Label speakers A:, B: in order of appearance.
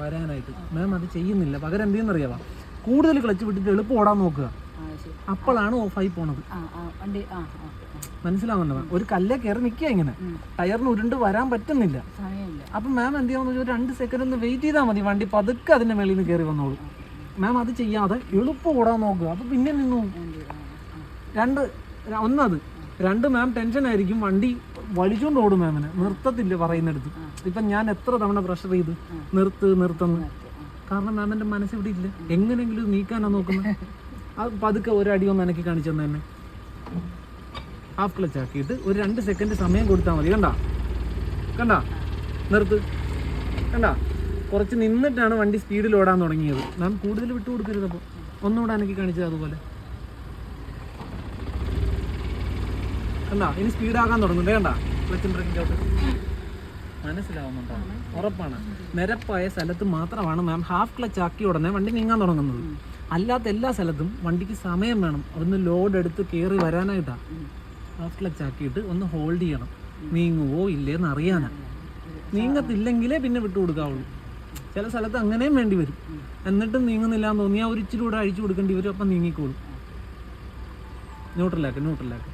A: വരാനായിട്ട്. മാം അത് ചെയ്യുന്നില്ല. പകരം എന്ത് ചെയ്യുന്നറിയാവാ കൂടുതൽ ക്ലച്ച് വിട്ടിട്ട് എളുപ്പം ഓടാൻ നോക്കുക. അപ്പോഴാണ് ഓഫായി പോണത്.
B: ആ ആ വണ്ടി ആ ആ ആ.
A: മാം ഒരു കല്ലേ കയറി നിൽക്കുക ഇങ്ങനെ. ടയറിന് ഉരുണ്ട് വരാൻ പറ്റുന്നില്ല. അപ്പം മാം എന്ത് ചെയ്യാന്ന് വെച്ചാൽ രണ്ട് സെക്കൻഡ് ഒന്ന് വെയിറ്റ് ചെയ്താൽ മതി. വണ്ടി പതുക്കെ അതിന്റെ മേളിൽ നിന്ന് കയറി വന്നോളൂ. മാം അത് ചെയ്യാതെ എളുപ്പം ഓടാൻ നോക്കുക. അപ്പൊ പിന്നെ നിന്നു. രണ്ട് ഒന്നത്. രണ്ട് മാം ടെൻഷൻ ആയിരിക്കും. വണ്ടി വലിച്ചുകൊണ്ട് ഓടും അങ്ങനെ നിർത്തത്തില്ല പറയുന്നിടത്ത്. ഇപ്പം ഞാൻ എത്ര തവണ പ്രഷർ ചെയ്ത് നിർത്ത് നിർത്തുന്നു. കാരണം മാമിന്റെ മനസ്സ് ഇവിടെ ഇല്ല. എങ്ങനെയെങ്കിലും നീക്കാനാ നോക്കുന്നത് അത് പതുക്കെ ഒരടി ഒന്ന് എനിക്ക് കാണിച്ചു തന്നെ തന്നെ ഹാഫ് ക്ലച്ച് ആക്കിയിട്ട് ഒരു രണ്ട് സെക്കൻഡ് സമയം കൊടുത്താൽ മതി. കണ്ടാ? കണ്ടാ? നിർത്ത്. കണ്ടാ? കുറച്ച് നിന്നിട്ടാണ് വണ്ടി സ്പീഡിൽ ഓടാൻ തുടങ്ങിയത്. മാം കൂടുതൽ വിട്ടു കൊടുക്കരുത് അപ്പോൾ ഒന്നുകൂടെ എനിക്ക് കാണിച്ചത് അതുപോലെ. കണ്ടാ? ഇനി സ്പീഡാകാൻ തുടങ്ങുന്നുണ്ട് കണ്ടാ? ചവിട്ട് മനസ്സിലാവുന്നുണ്ടോ? ഉറപ്പാണ്. നിരപ്പായ സ്ഥലത്ത് മാത്രമാണ് മാം ഹാഫ് ക്ലച്ച് ആക്കി ഉടനെ വണ്ടി നീങ്ങാൻ തുടങ്ങുന്നത്. അല്ലാത്ത എല്ലാ സ്ഥലത്തും വണ്ടിക്ക് സമയം വേണം. അവിടുന്ന് ലോഡ് എടുത്ത് കയറി വരാനായിട്ടാണ് ഹാഫ് ക്ലച്ച് ആക്കിയിട്ട് ഒന്ന് ഹോൾഡ് ചെയ്യണം. നീങ്ങുവോ ഇല്ലേന്ന് അറിയാനാ. നീങ്ങത്തില്ലെങ്കിലേ പിന്നെ വിട്ടു കൊടുക്കാവുള്ളൂ. ചില സ്ഥലത്ത് അങ്ങനെയും വേണ്ടി വരും. എന്നിട്ടും നീങ്ങുന്നില്ല എന്ന് തോന്നിയാൽ ഒരു ഇച്ചിരി കൂടെ അഴിച്ചു കൊടുക്കേണ്ടി വരും അപ്പം നീങ്ങിക്കോളും. ന്യൂട്രലാക്ക് ന്യൂട്രലാക്ക്